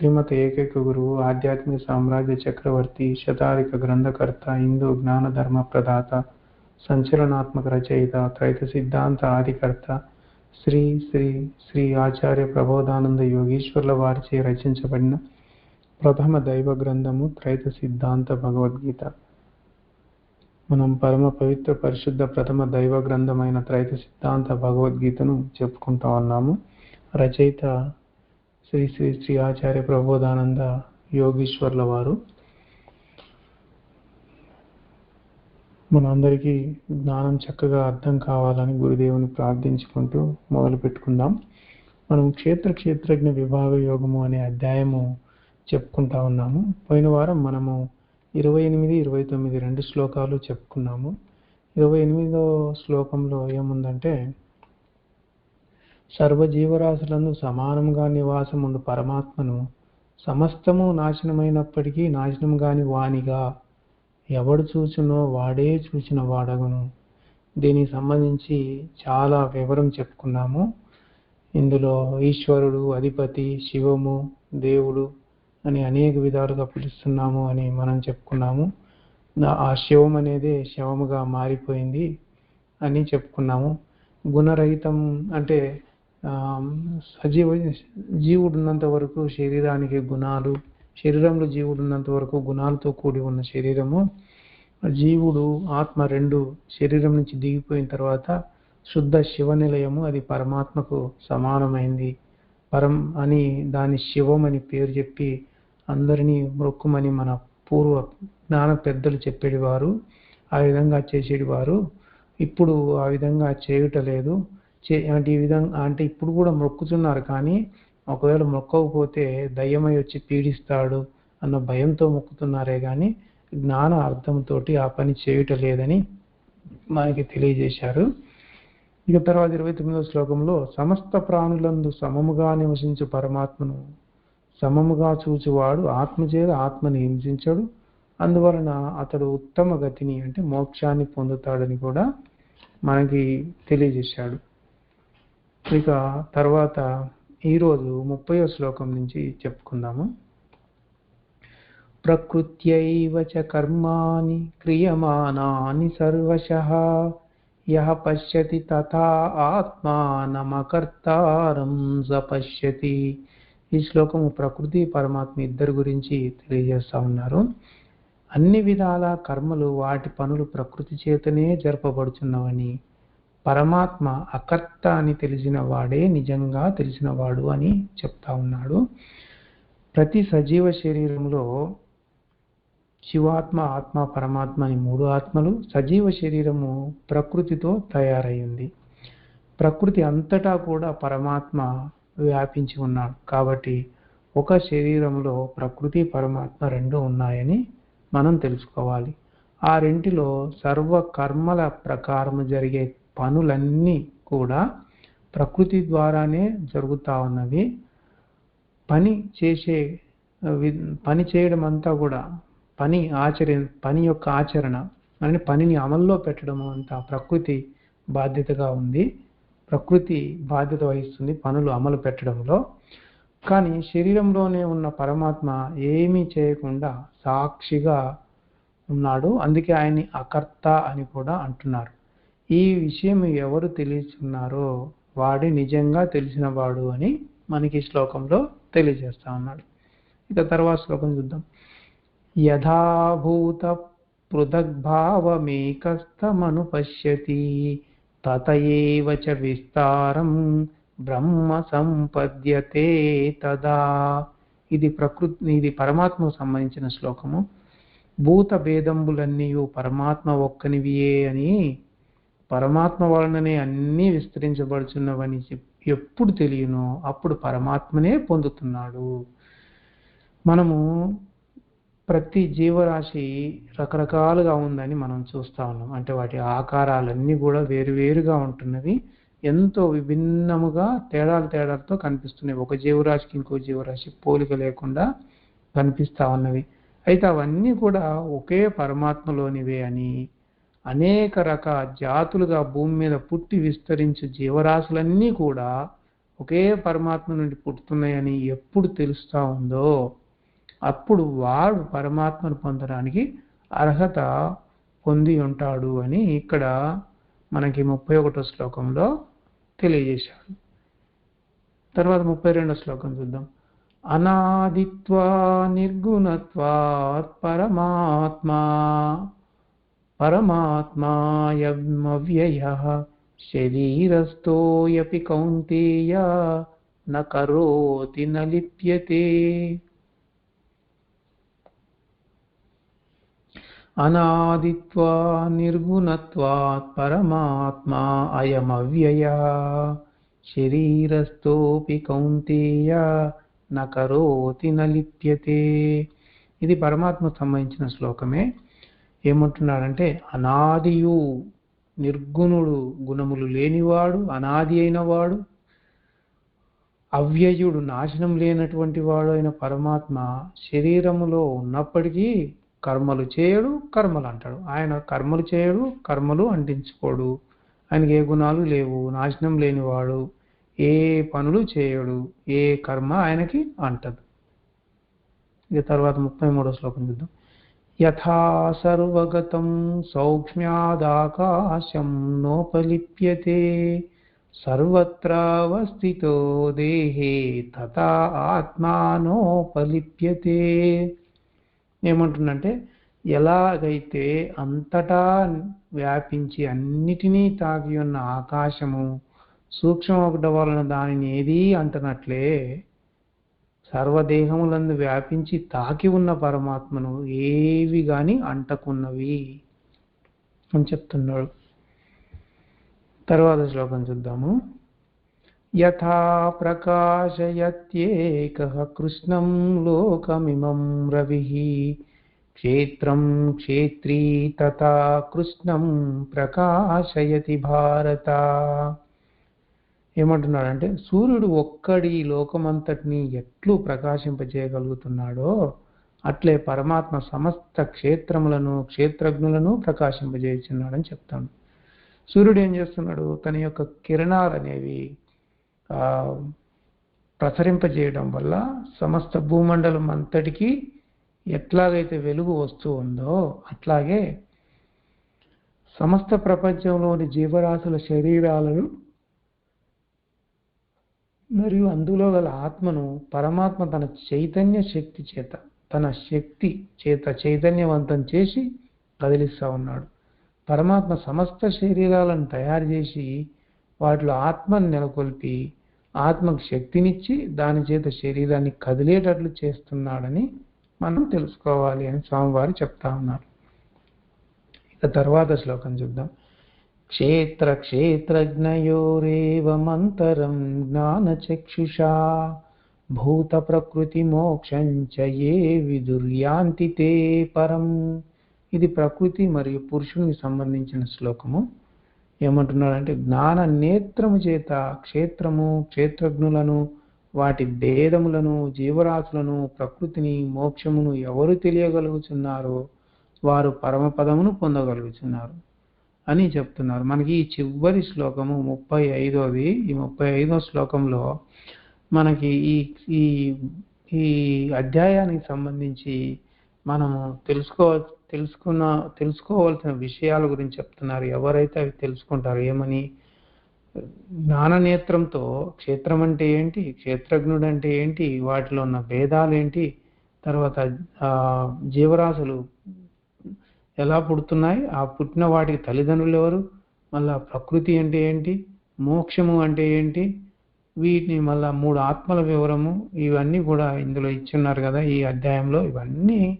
శ్రీమత ఏకైక గురువు ఆధ్యాత్మిక సామ్రాజ్య చక్రవర్తి శతాధిక గ్రంథకర్త హిందూ జ్ఞాన ధర్మ ప్రదాత సంచలనాత్మక రచయిత త్రైత సిద్ధాంత ఆదికర్త శ్రీ శ్రీ శ్రీ ఆచార్య ప్రబోధానంద యోగీశ్వర్ల వారిచే రచించబడిన ప్రథమ దైవ గ్రంథము త్రైత సిద్ధాంత భగవద్గీత. మనం పరమ పవిత్ర పరిశుద్ధ ప్రథమ దైవ గ్రంథమైన త్రైత సిద్ధాంత భగవద్గీతను చెప్పుకుంటా ఉన్నాము. రచయిత శ్రీ శ్రీ శ్రీ ఆచార్య ప్రబోధానంద యోగీశ్వర్ల వారు మనందరికీ జ్ఞానం చక్కగా అర్థం కావాలని గురుదేవుని ప్రార్థించుకుంటూ మొదలు పెట్టుకుందాం. మనం క్షేత్ర క్షేత్రజ్ఞ విభాగ యోగము అనే అధ్యాయము చెప్పుకుంటా ఉన్నాము. పోయిన వారం మనము ఇరవై ఎనిమిది ఇరవై తొమ్మిది రెండు శ్లోకాలు చెప్పుకున్నాము. ఇరవై ఎనిమిదో శ్లోకంలో ఏముందంటే సర్వజీవరాశులను సమానంగా నివాసముండు పరమాత్మను సమస్తము నాశనమైనప్పటికీ నాశనం కాని వానిగా ఎవడు చూసినో వాడే చూచిన వాడగును. దీనికి సంబంధించి చాలా వివరం చెప్పుకున్నాము. ఇందులో ఈశ్వరుడు అధిపతి శివము దేవుడు అని అనేక విధాలుగా పిలుస్తున్నాము అని మనం చెప్పుకున్నాము. ఆ శివం అనేది శవముగా మారిపోయింది అని చెప్పుకున్నాము. గుణరహితం అంటే సజీవ జీవుడున్నంత వరకు శరీరానికి గుణాలు శరీరంలో జీవుడు ఉన్నంత వరకు గుణాలతో కూడి ఉన్న శరీరము జీవుడు ఆత్మ రెండు శరీరం నుంచి దిగిపోయిన తర్వాత శుద్ధ శివ నిలయము అది పరమాత్మకు సమానమైంది. పరం అని దాని శివం అని పేరు చెప్పి అందరినీ మొక్కుమని మన పూర్వ జ్ఞాన పెద్దలు చెప్పేటివారు ఆ విధంగా చేసేటివారు ఇప్పుడు ఆ విధంగా చేయుట లేదు. చే అంటే ఈ విధంగా అంటే ఇప్పుడు కూడా మొక్కుతున్నారు కానీ ఒకవేళ మొక్కకపోతే దయ్యమై వచ్చి పీడిస్తాడు అన్న భయంతో మొక్కుతున్నారే కానీ జ్ఞాన అర్థంతో ఆ పని చేయుట లేదని మనకి తెలియజేశారు. ఇక తర్వాత ఇరవై తొమ్మిదవ శ్లోకంలో సమస్త ప్రాణులందు సమముగా నివసించు పరమాత్మను సమముగా చూచువాడు ఆత్మచేత ఆత్మని హింసించడు. అందువలన అతడు ఉత్తమ గతిని అంటే మోక్షాన్ని పొందుతాడని కూడా మనకి తెలియజేశాడు. ఇక తర్వాత ఈరోజు ముప్పై శ్లోకం నుంచి చెప్పుకుందాము. ప్రకృత్యైవ చ కర్మాణి క్రియమానాని సర్వశః యః పశ్యతి తథా ఆత్మానమకర్తారం స పశ్యతి ఈ శ్లోకము ప్రకృతి పరమాత్మ ఇద్దరి గురించి తెలియజేస్తా ఉన్నారు. అన్ని విధాల కర్మలు వాటి పనులు ప్రకృతి చేతనే జరపబడుచున్నవని పరమాత్మ అకర్త అని తెలిసిన వాడే నిజంగా తెలిసినవాడు అని చెప్తా ఉన్నాడు. ప్రతి సజీవ శరీరంలో శివాత్మ ఆత్మ పరమాత్మ అని మూడు ఆత్మలు సజీవ శరీరము ప్రకృతితో తయారైంది ప్రకృతి అంతటా కూడా పరమాత్మ వ్యాపించి ఉన్నాడు. కాబట్టి ఒక శరీరంలో ప్రకృతి పరమాత్మ రెండు ఉన్నాయని మనం తెలుసుకోవాలి. ఆ రెంటిలో సర్వ కర్మల ప్రకారం జరిగే పనులన్నీ కూడా ప్రకృతి ద్వారానే జరుగుతూ ఉన్నవి. పని చేసే పని చేయడం అంతా కూడా పని ఆచర పని యొక్క ఆచరణ అంటే పనిని అమల్లో పెట్టడం అంతా ప్రకృతి బాధ్యతగా ఉంది. ప్రకృతి బాధ్యత వహిస్తుంది పనులు అమలు పెట్టడంలో. కానీ శరీరంలోనే ఉన్న పరమాత్మ ఏమీ చేయకుండా సాక్షిగా ఉన్నాడు. అందుకే ఆయన్ని అకర్త అని కూడా అంటున్నారు. ఈ విషయం ఎవరు తెలియచున్నారో వాడి నిజంగా తెలిసినవాడు అని మనకి శ్లోకంలో తెలియజేస్తా ఉన్నాడు. ఇక తర్వాత శ్లోకం చూద్దాం. యథాభూత పృథగ్భావమేకస్థమను పశ్యతి తతయేవ చ విస్తారం బ్రహ్మ సంపద్యతే తదా. ఇది ప్రకృతి ఇది పరమాత్మకు సంబంధించిన శ్లోకము. భూత భేదంబులన్నీ పరమాత్మ ఒక్కనివియే అని పరమాత్మ వలననే అన్నీ విస్తరించబడుచున్నవని ఎప్పుడు తెలియనో అప్పుడు పరమాత్మనే పొందుతున్నాడు. మనము ప్రతి జీవరాశి రకరకాలుగా ఉందని మనం చూస్తా ఉన్నాం. అంటే వాటి ఆకారాలన్నీ కూడా వేరువేరుగా ఉంటున్నవి. ఎంతో విభిన్నముగా తేడాలు తేడాలతో కనిపిస్తున్నాయి. ఒక జీవరాశికి ఇంకో జీవరాశి పోలిక లేకుండా కనిపిస్తా ఉన్నవి. అయితే అవన్నీ కూడా ఒకే పరమాత్మలోనివే అని అనేక రకాల జాతులుగా భూమి మీద పుట్టి విస్తరించే జీవరాశులన్నీ కూడా ఒకే పరమాత్మ నుండి పుట్టుతున్నాయని ఎప్పుడు తెలుస్తూ ఉందో అప్పుడు వాడు పరమాత్మను పొందడానికి అర్హత పొంది ఉంటాడు అని ఇక్కడ మనకి ముప్పై ఒకటో శ్లోకంలో తెలియజేశాడు. తర్వాత ముప్పై రెండో శ్లోకం చూద్దాం. అనాదిత్వా నిర్గుణత్వాత్ పరమాత్మా परमात्मायमव्ययः शरीरस्थोऽयपि कौन्तेय न करोति न लिप्यते। अनादित्वा निर्गुणत्वात् परमात्मा अयमव्ययः శరీరస్థోపి కౌంతేయ నకరోతి నలిప్యతే ఇది పరమాత్మకు సంబంధించిన శ్లోకమే। ఏమంటున్నాడంటే అనాదియు నిర్గుణుడు గుణములు లేనివాడు అనాది అయినవాడు అవ్యయుడు నాశనం లేనటువంటి వాడు అయిన పరమాత్మ శరీరములో ఉన్నప్పటికీ కర్మలు చేయడు కర్మలు అంటాడు. ఆయన కర్మలు చేయడు కర్మలు అంటించుకోడు. ఆయనకి ఏ గుణాలు లేవు నాశనం లేనివాడు ఏ పనులు చేయడు ఏ కర్మ ఆయనకి అంటదు. ఇక తర్వాత ముప్పై మూడో శ్లోకం చూద్దాం. యథా సౌక్ష్మ్యాదాకాశం నోపలిప్యతే సర్వత్రావస్థితో దేహే తథా ఆత్మానోపలిప్యతే ఏమంటుందంటే ఎలాగైతే అంతటా వ్యాపించి అన్నిటినీ తాగి ఉన్న ఆకాశము సూక్ష్మ ఒకట వలన దానిని ఏదీ అంటనట్లే సర్వదేహములందు వ్యాపించి తాకి ఉన్న పరమాత్మను ఏవి గాని అంటకున్నవి అని చెప్తున్నాడు. తర్వాత శ్లోకం చూద్దాము. యథా ప్రకాశయత్యేక కృష్ణం లోకమిమం రవి క్షేత్రం క్షేత్రీ తథా కృష్ణం ప్రకాశయతి భారత ఏమంటున్నాడంటే సూర్యుడు ఒక్కడి లోకమంతటిని ఎట్లు ప్రకాశింపజేయగలుగుతున్నాడో అట్లే పరమాత్మ సమస్త క్షేత్రములను క్షేత్రజ్ఞులను ప్రకాశింపజేస్తున్నాడని చెప్తాను సూర్యుడు ఏం చేస్తున్నాడు? తన యొక్క కిరణాలు అనేవి ప్రసరింపజేయడం వల్ల సమస్త భూమండలం అంతటికి ఎట్లాగైతే వెలుగు వస్తూ ఉందో అట్లాగే సమస్త ప్రపంచంలోని జీవరాశుల శరీరాలను మరియు అందులో గల ఆత్మను పరమాత్మ తన చైతన్య శక్తి చేత తన శక్తి చేత చైతన్యవంతం చేసి కదిలిస్తూ ఉన్నాడు. పరమాత్మ సమస్త శరీరాలను తయారు చేసి వాటిలో ఆత్మను నెలకొల్పి ఆత్మకు శక్తినిచ్చి దాని చేత శరీరాన్ని కదిలేటట్లు చేస్తున్నాడని మనం తెలుసుకోవాలి అని స్వామివారు చెప్తా ఉన్నారు. ఇక తర్వాత శ్లోకం చూద్దాం. క్షేత్ర క్షేత్రజ్ఞయోరేవమంతరం జ్ఞానచక్షుషా. భూత ప్రకృతి మోక్షంచ ఏ విదుర్యాంతి తే పరం. ఇది ప్రకృతి మరియు పురుషునికి సంబంధించిన శ్లోకము. ఏమంటున్నాడంటే జ్ఞాన నేత్రము చేత క్షేత్రము క్షేత్రజ్ఞులను వాటి భేదములను జీవరాశులను ప్రకృతిని మోక్షమును ఎవరు తెలియగలుగుతున్నారో వారు పరమపదమును పొందగలుగుచున్నారు. అని చెప్తున్నారు. మనకి ఈ చివరి శ్లోకము ముప్పై ఐదోది. ఈ ముప్పై ఐదో శ్లోకంలో మనకి ఈ ఈ ఈ అధ్యాయానికి సంబంధించి మనము తెలుసుకో తెలుసుకున్న తెలుసుకోవాల్సిన విషయాల గురించి చెప్తున్నారు. ఎవరైతే అవి తెలుసుకుంటారు ఏమని? జ్ఞాననేత్రంతో క్షేత్రం అంటే ఏంటి? క్షేత్రజ్ఞుడు అంటే ఏంటి? వాటిలో ఉన్న భేదాలు ఏంటి? తర్వాత జీవరాశులు ఎలా పుడుతున్నాయి? ఆ పుట్టిన వాటికి తల్లిదండ్రులు ఎవరు? మళ్ళా ప్రకృతి అంటే ఏంటి? మోక్షము అంటే ఏంటి? వీటిని మళ్ళా మూడు ఆత్మల వివరము ఇవన్నీ కూడా ఇందులో ఇచ్చున్నారు కదా ఈ అధ్యాయంలో. ఇవన్నీ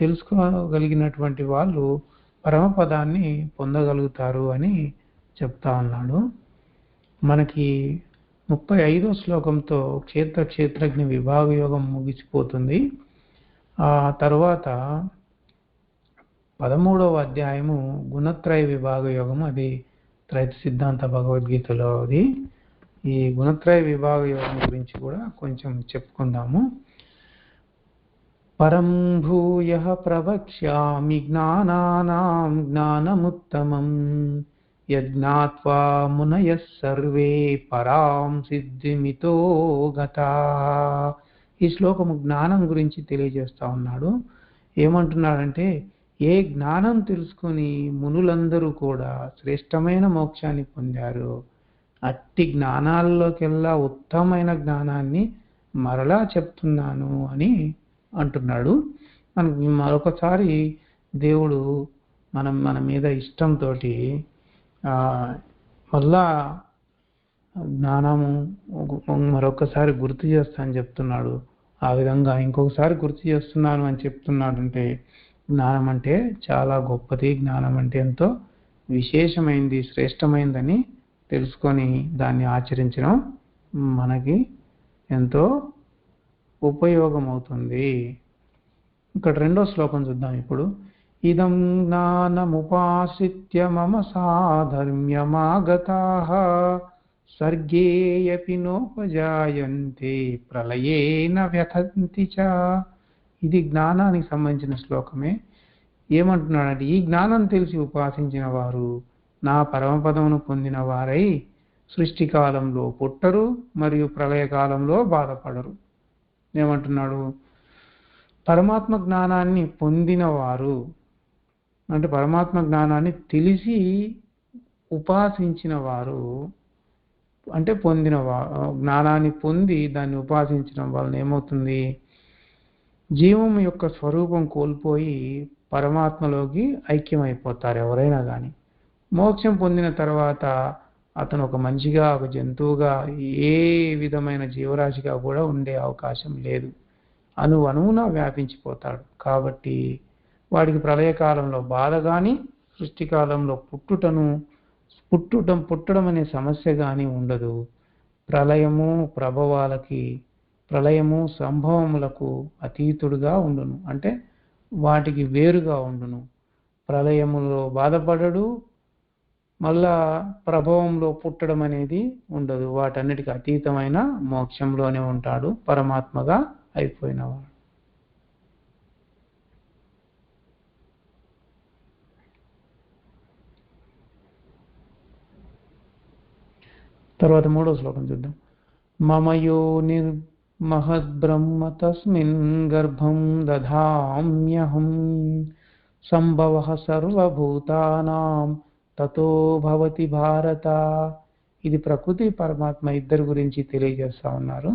తెలుసుకోగలిగినటువంటి వాళ్ళు పరమపదాన్ని పొందగలుగుతారు అని చెప్తా ఉన్నాడు. మనకి ముప్పై ఐదో శ్లోకంతో క్షేత్ర క్షేత్రజ్ఞ విభాగ యోగం ముగిసిపోతుంది. ఆ తర్వాత పదమూడవ అధ్యాయము గుణత్రయ విభాగ యోగం అది త్రైత సిద్ధాంత భగవద్గీతలో అది. ఈ గుణత్రయ విభాగ యోగం గురించి కూడా కొంచెం చెప్పుకుందాము. పరం భూయ ప్రవక్ష్యామి జ్ఞానానాం జ్ఞానముత్తమం యజ్ఞాత్వా మునయ సర్వే పరాం సిద్ధిమితో గతా. ఈ శ్లోకము జ్ఞానం గురించి తెలియజేస్తా ఉన్నాడు. ఏమంటున్నాడంటే ఏ జ్ఞానం తెలుసుకొని మునులందరూ కూడా శ్రేష్టమైన మోక్షాన్ని పొందారు అట్టి జ్ఞానాల్లోకెల్లా ఉత్తమమైన జ్ఞానాన్ని మరలా చెప్తున్నాను అని అంటున్నాడు. మనకి మరొకసారి దేవుడు మనం మన మీద ఇష్టంతో మళ్ళా జ్ఞానము మరొకసారి గుర్తు చేస్తా అని చెప్తున్నాడు. ఆ విధంగా ఇంకొకసారి గుర్తు చేస్తున్నాను అని చెప్తున్నాడంటే జ్ఞానం అంటే చాలా గొప్పది. జ్ఞానం అంటే ఎంతో విశేషమైంది శ్రేష్టమైందని తెలుసుకొని దాన్ని ఆచరించడం మనకి ఎంతో ఉపయోగం అవుతుంది ఇక్కడ రెండో శ్లోకం చూద్దాం ఇప్పుడు. ఇదం జ్ఞానముపాశ్రిత్య మమ సాధర్మ్యమాగతా. సర్గేయపి నోపజాయంతే ప్రళయేన వ్యథంతి చ. ఇది జ్ఞానానికి సంబంధించిన శ్లోకమే. ఏమంటున్నాడంటే ఈ జ్ఞానం తెలిసి ఉపాసించిన వారు నా పరమపదమును పొందిన వారై సృష్టి కాలంలో పుట్టరు మరియు ప్రళయకాలంలో బాధపడరు. ఏమంటున్నాడు? పరమాత్మ జ్ఞానాన్ని పొందిన వారు అంటే పరమాత్మ జ్ఞానాన్ని తెలిసి ఉపాసించిన వారు అంటే పొందిన జ్ఞానాన్ని పొంది దాన్ని ఉపాసించడం వలన ఏమవుతుంది? జీవం యొక్క స్వరూపం కోల్పోయి పరమాత్మలోకి ఐక్యమైపోతారు ఎవరైనా కానీ మోక్షం పొందిన తర్వాత అతను ఒక మనిషిగా ఒక జంతువుగా ఏ విధమైన జీవరాశిగా కూడా ఉండే అవకాశం లేదు. అను అణువున వ్యాపించిపోతాడు. కాబట్టి వాడికి ప్రళయకాలంలో బాధ కానీ సృష్టికాలంలో పుట్టుటను పుట్టుటం పుట్టడం అనే సమస్య కానీ ఉండదు. ప్రళయము ప్రభవాలకి ప్రళయము సంభవములకు అతీతుడుగా ఉండును. అంటే వాటికి వేరుగా ఉండును. ప్రళయములో బాధపడడు మళ్ళా ప్రభావంలో పుట్టడం అనేది ఉండదు. వాటన్నిటికి అతీతమైన మోక్షంలోనే ఉంటాడు పరమాత్మగా అయిపోయినవాడు. తర్వాత మూడో శ్లోకం చూద్దాం. మమయో నిర్మహద్బ్రహ్మ తస్మిన్ గర్భం దధామ్యహం సంభవ సర్వభూతానాం తతో భవతి భారత ఇది ప్రకృతి పరమాత్మ ఇద్దరి గురించి తెలియజేస్తా ఉన్నారు.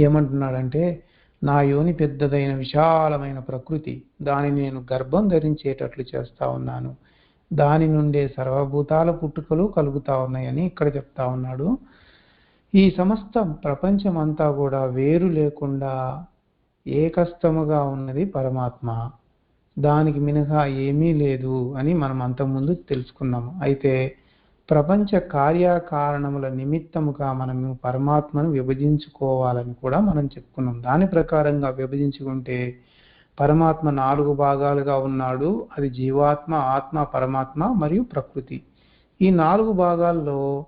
ఏమంటున్నాడంటే నా యోని పెద్దదైన విశాలమైన ప్రకృతి దాని నేను గర్భం ధరించేటట్లు చేస్తా ఉన్నాను. దాని నుండే సర్వభూతాల పుట్టుకలు కలుగుతా ఉన్నాయని ఇక్కడ చెప్తా ఉన్నాడు. ఈ సమస్త ప్రపంచం అంతా కూడా వేరు లేకుండా ఏకస్తముగా ఉన్నది పరమాత్మ. దానికి మినహా ఏమీ లేదు అని మనం అంతకుముందు తెలుసుకున్నాము. అయితే ప్రపంచ కార్యకారణముల నిమిత్తముగా మనం పరమాత్మను విభజించుకోవాలని కూడా మనం చెప్పుకున్నాం. దాని ప్రకారంగా విభజించుకుంటే పరమాత్మ నాలుగు భాగాలుగా ఉన్నాడు. అది జీవాత్మ ఆత్మ పరమాత్మ మరియు ప్రకృతి. ఈ నాలుగు భాగాల్లో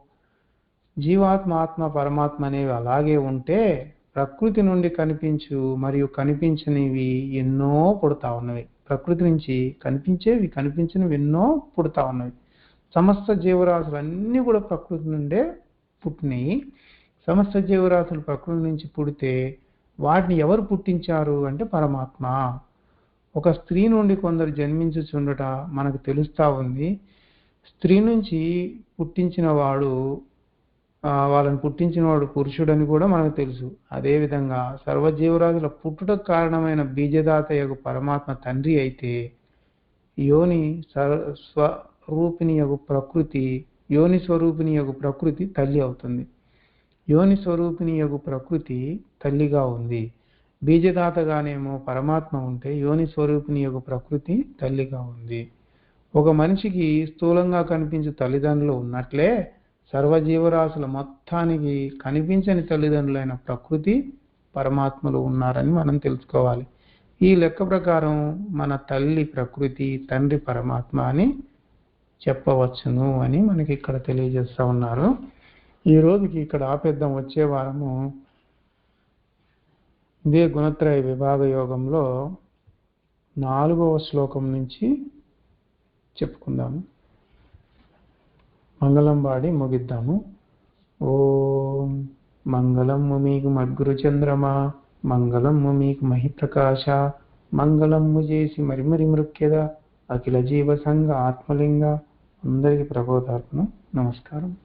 జీవాత్మ ఆత్మ పరమాత్మ అనేవి అలాగే ఉంటే ప్రకృతి నుండి కనిపించు మరియు కనిపించనివి ఎన్నో పుడతా ఉన్నవి. ప్రకృతి నుంచి కనిపించేవి కనిపించినవి ఎన్నో పుడతా ఉన్నవి. సమస్త జీవరాశులు అన్నీ కూడా ప్రకృతి నుండే పుట్టినాయి. సమస్త జీవరాశులు ప్రకృతి నుంచి పుడితే వాటిని ఎవరు పుట్టించారు అంటే పరమాత్మ. ఒక స్త్రీ నుండి కొందరు జన్మించుచుండట మనకు తెలుస్తా ఉంది. స్త్రీ నుంచి పుట్టించిన వాడు వాళ్ళని పుట్టించిన వాడు పురుషుడని కూడా మనకు తెలుసు. అదేవిధంగా సర్వజీవరాజుల పుట్టుటకు కారణమైన బీజదాత యొక్క పరమాత్మ తండ్రి అయితే యోని స్వరూపిణి యొక్క ప్రకృతి యోని స్వరూపిణి యొక్క ప్రకృతి తల్లి అవుతుంది. యోని స్వరూపిణి యొక్క ప్రకృతి తల్లిగా ఉంది. బీజదాతగానేమో పరమాత్మ ఉంటే యోని స్వరూపిణి యొక్క ప్రకృతి తల్లిగా ఉంది. ఒక మనిషికి స్థూలంగా కనిపించే తల్లిదండ్రులు ఉన్నట్లే సర్వజీవరాశుల మొత్తానికి కనిపించని తల్లిదండ్రులైన ప్రకృతి పరమాత్మలు ఉన్నారని మనం తెలుసుకోవాలి. ఈ లెక్క ప్రకారం మన తల్లి ప్రకృతి తండ్రి పరమాత్మ అని చెప్పవచ్చును అని మనకి ఇక్కడ తెలియజేస్తూ ఉన్నారు. ఈ రోజుకి ఇక్కడ ఆపేద్దాం. వచ్చే వారము ఇదే గుణత్రయ విభాగ యోగంలో నాలుగవ శ్లోకం నుంచి చెప్పుకుందాము. మంగళం వాడి ముగిద్దాము. ఓం మంగళము మీకు మద్గురు చంద్రమా మంగళము మీకు మహిప్రకాశ మంగళము చేసి మరి మరి మృక్యద అఖిల జీవ సంఘ ఆత్మలింగ అందరికీ ప్రబోధార్పణ. నమస్కారం.